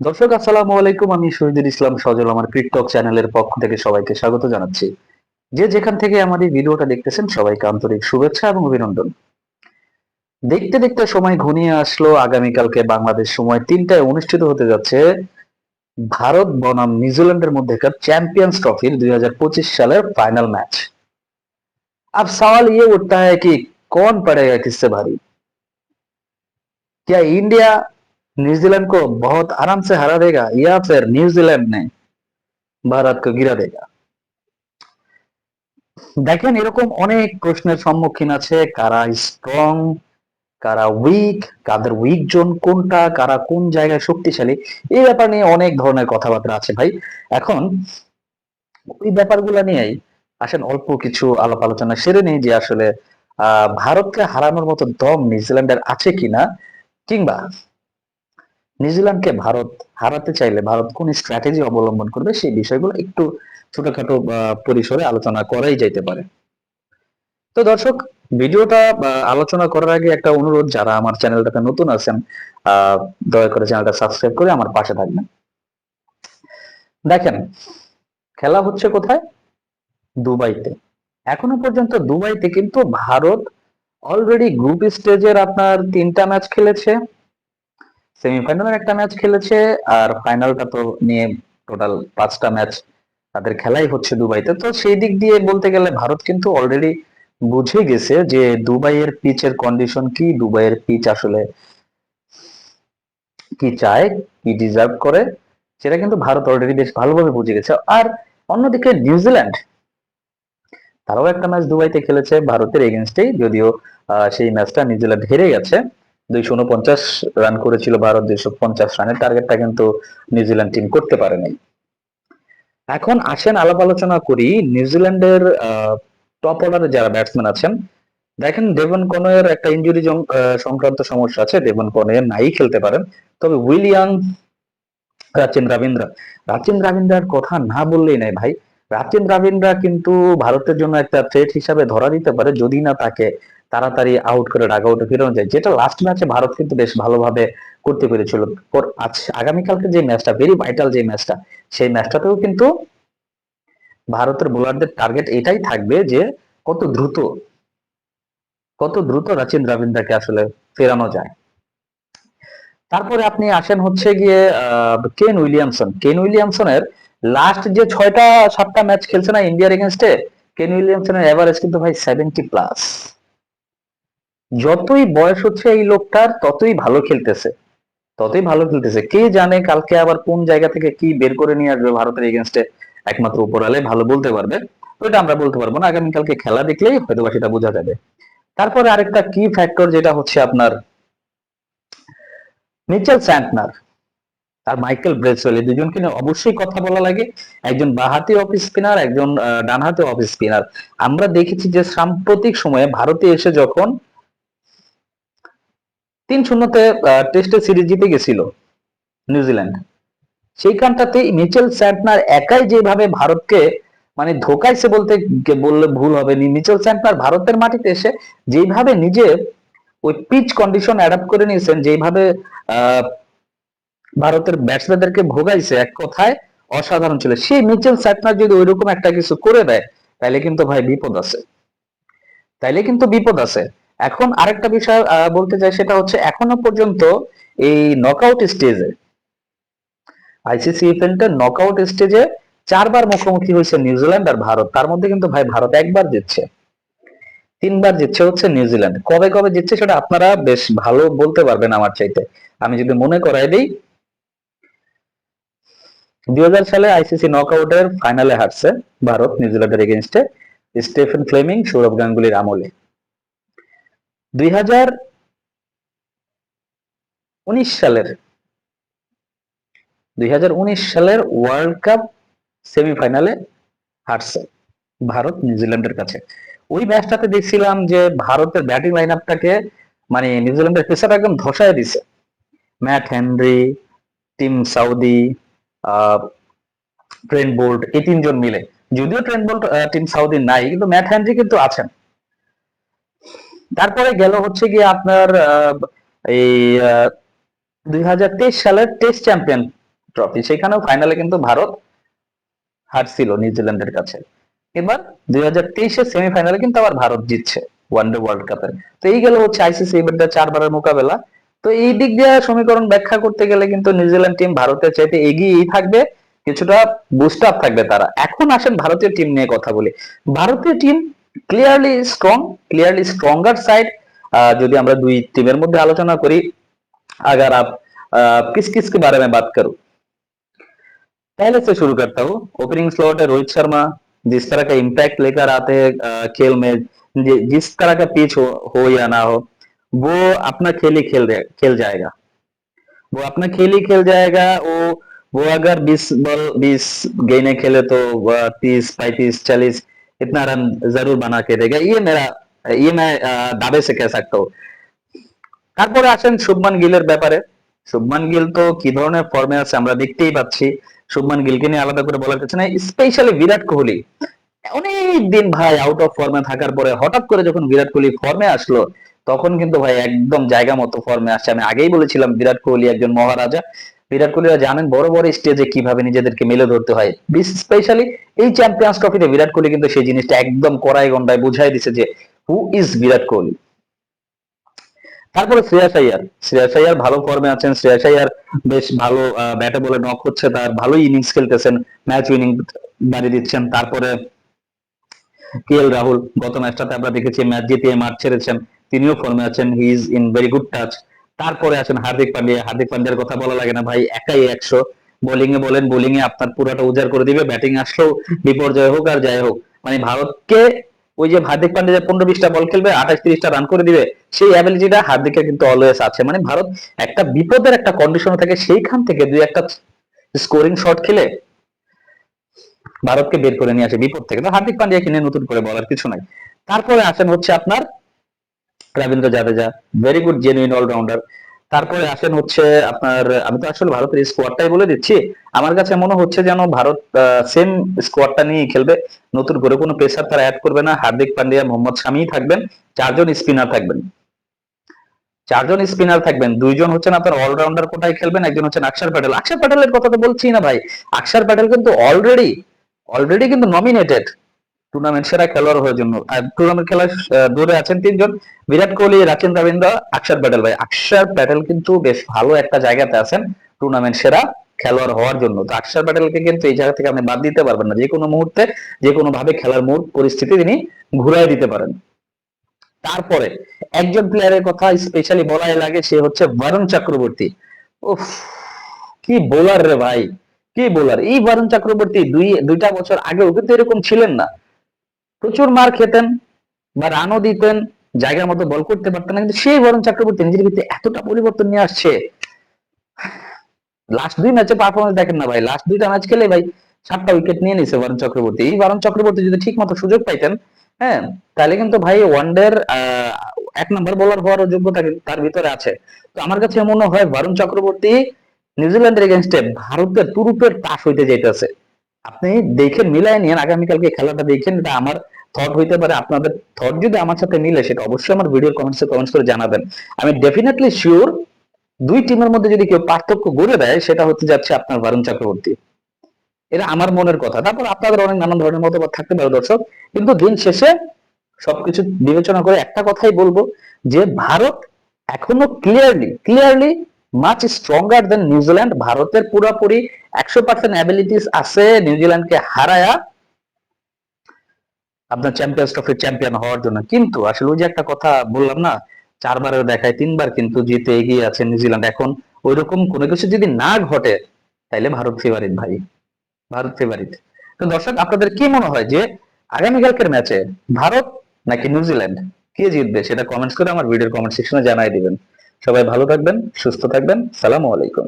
দর্শক, আসসালাম আলাইকুম। আমি শহীদুল ইসলাম সজল, আমার ক্রিকটক চ্যানেলের পক্ষ থেকে সবাইকে স্বাগত জানাচ্ছি। যে যেখান থেকে আমার এই ভিডিওটা দেখতেছেন, সবাইকে আন্তরিক শুভেচ্ছা এবং অভিনন্দন। দেখতে দেখতে সময় ঘনিয়ে আসলো। আগামীকালকে বাংলাদেশ সময় তিনটায় অনুষ্ঠিত হতে যাচ্ছে ভারত, বনাম, নিউজিল্যান্ডের মধ্যেকার চ্যাম্পিয়ন্স ট্রফির দুই হাজার পঁচিশ সালের ফাইনাল ম্যাচ। আর সওয়াল ইয়ে উঠতে হয় কি, কন पड़ेगा किससे भारी क्या न्यूजीलैंड को बहुत आराम से हरा देगा या फिर न्यूजीलैंड ने ভারত को गिरा देगा দেখেন এরকম অনেক প্রশ্নের সম্মুখীন আছে কারা স্ট্রং কারা উইক কাদের উইক জোন কোনটা কারা কোন জায়গায় শক্তিশালী এই ব্যাপার নিয়ে অনেক ধরনের কথাবার্তা আছে ভাই এখন ওই ব্যাপারগুলো নিয়েই আসেন অল্প কিছু আলাপ আলোচনা সেরে নেই যে আসলে আহ ভারতকে হারানোর মতো দম নিউজিল্যান্ডের আছে কিনা কিংবা নিউজিল্যান্ডকে ভারত হারাতে চাইলে ভারত কোন স্ট্র্যাটেজি অবলম্বন করবে সেই বিষয়গুলো একটু ছোটখাটো পরিসরে আলোচনা করাই যাইতে পারে। তো দর্শক, ভিডিওটা আলোচনা করার আগে একটা অনুরোধ, যারা আমার চ্যানেলটাতে নতুন আছেন দয়া করে চ্যানেলটা সাবস্ক্রাইব করে আমার পাশে থাকবেন। দেখেন, খেলা হচ্ছে কোথায়? দুবাইতে। এখনও পর্যন্ত দুবাইতে কিন্তু ভারত অলরেডি গ্রুপ স্টেজের আপনার তিনটা ম্যাচ খেলেছে। সেমিফাইনালের একটা ম্যাচ খেলেছে আর ফাইনালটা তো নিয়ে টোটাল পাঁচটা ম্যাচ তাদের খেলাই হচ্ছে দুবাইতে। তো সেই দিক দিয়ে বলতে গেলে ভারত কিন্তু অলরেডি বুঝে গেছে যে দুবাইয়ের পিচের কন্ডিশন কি, দুবাইয়ের পিচ আসলে কি চায়, কি ডিজার্ভ করে, সেটা কিন্তু ভারত অলরেডি বেশ ভালোভাবে বুঝে গেছে। আর অন্যদিকে নিউজিল্যান্ড, তারাও একটা ম্যাচ দুবাইতে খেলেছে ভারতের এগেনস্টেই যদিও সেই ম্যাচটা নিউজিল্যান্ড হেরে গেছে। দুইশো উনপঞ্চাশ রান করেছিল ভারত, দুইশো পঞ্চাশ রানের টার্গেটটা কিন্তু নিউজিল্যান্ড টিম করতে পারেনি। এখন আসেন আলাপ আলোচনা করি নিউজিল্যান্ডের টপ অর্ডারে যারা ব্যাটসম্যান আছেন। দেখেন কনের একটা ইঞ্জুরি সংক্রান্ত সমস্যা আছে। ডেভন কনে নাই খেলতে পারেন। তবে উইলিয়াম রাচিন রাবীন্দ্র রাচিন রাবীন্দ্রার কথা না বললেই নাই ভাই। রাচিন রাবীন্দ্রা কিন্তু ভারতের জন্য একটা থ্রেট হিসাবে ধরা দিতে পারে, যদি না তাকে তাড়াতাড়ি আউট করে ডাগ আউটে ফেরানো যায়। যেটা লাস্ট ম্যাচে ভারত কিন্তু বেশ ভালোভাবে করতে পেরেছিল। আগামীকালকে যে ম্যাচটা ভেরি ভাইটাল যে ম্যাচটা সেই ম্যাচটাতেও কিন্তু ভারতের বোলারদের টার্গেট এটাই থাকবে যে কত দ্রুত কত দ্রুত রাচিন রবীন্দ্রকে আসলে ফেরানো যায়। তারপরে আপনি আসেন হচ্ছে গিয়ে কেন উইলিয়ামসন। কেন উইলিয়ামসনের লাস্ট যে ছয়টা, সাতটা ম্যাচ খেলছে না ইন্ডিয়ার এগেনস্টে কেন উইলিয়ামসনের এভারেজ কিন্তু ভাই সেভেন্টি প্লাস যতই বয়স হচ্ছে এই লোকটার ততই ভালো খেলতেছে। ততই ভালো খেলতেছে। কে জানে কালকে আবার কোন জায়গা থেকে কি বের করে নিয়ে আসবে ভারতের এগেনস্টে একমাত্র উপরালে ভালো বলতে পারবে। ওইটা আমরা বলতে পারব না, আগামীকালকে খেলা দেখলেই হয়তো বা সেটা বোঝা যাবে। তারপরে আরেকটা কি ফ্যাক্টর যেটা হচ্ছে আপনার মিচেল স্যান্টনার, আর মাইকেল ব্রেসওয়েল। এই দুজনকে নিয়ে অবশ্যই কথা বলা লাগে। একজন বাহাতি অফ স্পিনার একজন ডানহাতি অফ স্পিনার আমরা দেখেছি যে সাম্প্রতিক সময়ে ভারতে এসে যখন তিন শূন্যতে টেস্টে সিরিজ জিতে গেছিল নিউজিল্যান্ড। সেইখানটাতে মিচেল স্যান্টনার একাই যেভাবে ভারতকে মানে ধোকাইছে বলতে বললে ভুল হবে মিচেল স্যান্টনার ভারতের মাটিতে এসে যেভাবে নিজে ওই পিচ কন্ডিশন অ্যাডাপ্ট করে নিয়েছেন যেভাবে ভারতের ব্যাটসম্যানদেরকে ভোগাইছে, এক কথায় অসাধারণ ছিল। সেই মিচেল স্যাটনার যদি ওইরকম একটা কিছু করে দেয় তাহলে কিন্তু ভাই বিপদ আছে। তাইলে কিন্তু বিপদ আছে। এখন আরেকটা বিষয় বলতে চাই সেটা হচ্ছে এখনও পর্যন্ত এই নকআউট স্টেজে আইসিসি ইভেন্টের নকআউট স্টেজে চারবার মুখোমুখি হয়েছে নিউজিল্যান্ড আর ভারত। তার মধ্যে কিন্তু ভাই ভারত একবার জিতছে। তিনবার জিতছে হচ্ছে নিউজিল্যান্ড কবে কবে জিতছে সেটা আপনারা বেশ ভালো বলতে পারবেন আমার চাইতে। আমি যদি মনে করাই দিই দুই সালে আইসিসি নকআউটের ফাইনালে হারছে ভারত নিউজিল্যান্ডের এগেনস্টে স্টেফেন ফ্লেমিং, সৌরভ গাঙ্গুলির আমলে। দুই সালের, দুই হাজার উনিশ সালের ওয়ার্ল্ড কাপ সেমিফাইনালে হারছে ভারত নিউজিল্যান্ডের কাছে। ওই ম্যাচটাতে দেখছিলাম যে ভারতের ব্যাটিং লাইন আপটাকে মানে নিউজিল্যান্ডের পেসার একদম ধসায় দিছে। Matt Henry Tim Southee uh Trent Boult এই তিনজন মিলে। যদিও ট্রেন্ট বোল্ট টিম সাউদি নাই, কিন্তু ম্যাট হেনরি কিন্তু আছেন। তারপরে গেল হচ্ছে গিয়ে আপনার এই দুই সালের টেস্ট চ্যাম্পিয়ন ট্রফি। সেখানেও ফাইনালে কিন্তু ভারত হারছিল নিউজিল্যান্ডের কাছে। এবার দুই হাজার তেইশের সেমিফাইনালে কিন্তু আবার ভারত জিতছে ওয়ানডে ওয়ার্ল্ড কাপের তো এই গেল হচ্ছে আইসিসি ইভেন্টে চারবারের মোকাবেলা। তো এই দিক দিয়ে সমীকরণ ব্যাখ্যা করতে গেলে কিন্তু নিউজিল্যান্ড টিম ভারতের চাইতে এগিয়েই থাকবে, কিছুটা বুস্ট আপ থাকবে তারা। এখন আসেন ভারতীয় টিম নিয়ে কথা বলি। ভারতীয় team clearly strong clearly stronger side যদি আমরা দুই টিমের মধ্যে আলোচনা করি अगर आप अ, किस किस के बारे में बात करूं पहले से शुरू करता हूँ ओपनिंग स्लॉट है रोहित शर्मा जिस तरह का इम्पैक्ट लेकर आते हैं अ, खेल में जि- जिस तरह का पिच हो, हो या ना हो वो अपना खेल ही खेल रहे- खेल जाएगा वो अपना खेल ही खेल जाएगा वो वो अगर 20 बॉल 20 गेंदें खेले तो तीस पैंतीस चालीस इतना रन जरूर बना के देगा ये मेरा ये मैं अ, दावे से कह सकता हूँ তারপরে আসেন শুভমান গিলের ব্যাপারে শুভমান গিল তো কি ধরনের ফর্মে আছে আমরা দেখতেই পাচ্ছি শুভমান গিলকে নিয়ে আলাদা করে বলার কিছু নাই স্পেশালি বিরাট কোহলি অনেক দিন ভাই আউট অফ ফর্মে থাকার পরে হঠাৎ করে যখন বিরাট কোহলি ফর্মে আসলো তখন কিন্তু ভাই একদম জায়গা মতো ফর্মে আসছে আমি আগেই বলেছিলাম বিরাট কোহলি একজন মহারাজা বিরাট কোহলিরা জানেন বড় বড় স্টেজে কীভাবে নিজেদেরকে মেলে ধরতে হয়। স্পেশালি এই চ্যাম্পিয়ন্স ট্রফিতে বিরাট কোহলি কিন্তু সেই জিনিসটা একদম কড়াই গন্ডায় বুঝাই দিছে যে হু ইজ বিরাট কোহলি? তারপরে শ্রেয়াস আইয়ার। শ্রেয়াস আইয়ার ভালো ফর্মে আছেন। শ্রেয়াস আইয়ার বেশ ভালো ব্যাটে বলে নক হচ্ছে। তার ভালো ইনিংস খেলতেছেন। ম্যাচ উইনিং বাড়ি দিচ্ছেন। তারপরে কে এল রাহুল, গত ম্যাচটাতে আমরা দেখেছি ম্যাচ জিতিয়ে মাঠ ছেড়েছেন। তিনিও ফর্মে আছেন। He is in very good touch তারপরে আছেন হার্দিক পান্ডিয়া। হার্দিক পান্ডিয়ার কথা বলা লাগে না ভাই, একাই একশো। বোলিং এ বলেন বোলিং এ আপনার পুরোটা উজাড় করে দিবে ব্যাটিং আসলেও বিপর্যয় হোক আর যাই হোক। মানে ভারতকে ওই যে হার্দিক পান্ডিয়া পনেরো বিশটা বল খেলবে, আঠাশ তিরিশটা রান করে দিবে, সেই অ্যাবিলিটিটা হার্দিকের কিন্তু অলওয়েজ আছে। মানে ভারত একটা বিপদের একটা কন্ডিশন থাকে, সেইখান থেকে দুই একটা স্কোরিং শট খেলে ভারতকে বের করে নিয়ে আসে বিপদ থেকে। তো হার্দিক পান্ডিয়া কিনে নতুন করে বলার কিছু নাই। তারপরে আসেন হচ্ছে আপনার Ravindra Jadeja very good genuine allrounder তারপরে আসেন হচ্ছে আপনার, আমি তো আসলে ভারতের স্কোয়াডটাই বলে দিচ্ছি। আমার কাছে মনে হচ্ছে যেন ভারত সেম স্কোয়াডটা নিয়ে খেলবে। নতুন করে কোনো পেসার তারা অ্যাড করবে না। হার্দিক পান্ডিয়া, মোহাম্মদ শামি থাকবেন, চারজন স্পিনার থাকবেন। চারজন স্পিনার থাকবেন। দুইজন হচ্ছেন আপনার অলরাউন্ডার কোটায় খেলবেন, একজন হচ্ছেন অক্ষর প্যাটেল। অক্ষর প্যাটেলের কথা তো বলছি না ভাই। অক্ষর প্যাটেল কিন্তু অলরেডি অলরেডি কিন্তু নমিনেটেড টুর্নামেন্ট সেরা খেলোয়াড় হওয়ার জন্য। আর টুর্নামেন্ট খেলার দৌড়ে আছেন তিনজন। বিরাট কোহলি, রাচিন রবীন্দ্র অক্ষর প্যাটেল ভাই। অক্ষর প্যাটেল কিন্তু বেশ ভালো একটা জায়গাতে আছেন টুর্নামেন্ট সেরা খেলোয়াড় হওয়ার জন্য। তো অক্ষর প্যাটেলকে কিন্তু এই জায়গা থেকে আপনি বাদ দিতে পারবেন না। যে কোনো মুহূর্তে যে কোনো ভাবে খেলার মুড পরিস্থিতি তিনি ঘুরাই দিতে পারেন। তারপরে একজন প্লেয়ারের কথা স্পেশালি বলাই লাগে, সে হচ্ছে বরুণ চক্রবর্তী। উফ, কি বোলার রে ভাই, কি বোলার এই বরুণ চক্রবর্তী দুই, দুইটা বছর আগেও কিন্তু এরকম ছিলেন না। প্রচুর মার খেতেন বা রানও দিতেন, জায়গার মতো বল করতে পারতেন না, কিন্তু সেই বরুণ চক্রবর্তী নিজের ভিতরে এতটা পরিবর্তন নিয়ে আসছে। লাস্ট দুই ম্যাচে পারফরমেন্স দেখেন না ভাই লাস্ট দুইটা ম্যাচ খেলে ভাই সাতটা উইকেট নিয়ে নিছে বরুণ চক্রবর্তী। এই বরুণ চক্রবর্তী যদি ঠিক মতো সুযোগ পাইতেন হ্যাঁ তাহলে কিন্তু ভাই ওয়ানডের এক নম্বর বোলার হওয়ার যোগ্যতা কিন্তু তার ভিতরে আছে। তো আমার কাছে মনে হয় বরুণ চক্রবর্তী নিউজিল্যান্ডের এগেনস্টে ভারতের তুরুপের তাস হইতে যাইতেছে। আপনি দেখে মিলাই নিন আগামীকালকে খেলাটা দেখেন, এটা আমার থট হইতে পারে। আপনাদের থট যদি আমার সাথে মিলে, সেটা অবশ্যই আমার ভিডিও কমেন্টসে কমেন্টস করে জানাবেন। আমি ডেফিনেটলি শিওর দুই টিমের মধ্যে যদি কেউ পার্থক্য গড়ে দেয়, সেটা হচ্ছে যাচ্ছে আপনার বরুণ চক্রবর্তী এটা আমার মনের কথা। তারপর আপনাদের অনেক নানান ধরনের মতামত থাকতে পারে, দর্শক। কিন্তু দিন শেষে সবকিছু বিবেচনা করে একটা কথাই বলব যে, ভারত এখনও clearly clearly much stronger than New Zealand ভারতের পুরোপুরি একশো পার্সেন্ট অ্যাবিলিটিস আছে নিউজিল্যান্ডকে হারায়া আপনার চ্যাম্পিয়ন্স চ্যাম্পিয়ন হওয়ার জন্য। কিন্তু আসলে ওই যে একটা কথা বললাম না দেখায় তিনবার কিন্তু জিতে এগিয়ে আছে নিউজিল্যান্ড। এখন ওইরকম কোনো কিছু যদি না ঘটে, তাইলে ভারত ফেভারিট ভাই। ভারত ফেভারিট তো দর্শক, আপনাদের কি মনে হয় যে আগামীকালকের ম্যাচে ভারত নাকি নিউজিল্যান্ড? কে জিতবে সেটা কমেন্টস করে আমার ভিডিওর কমেন্ট সেকশনে জানাই দিবেন। সবাই ভালো থাকবেন, সুস্থ থাকবেন। সালামু আলাইকুম।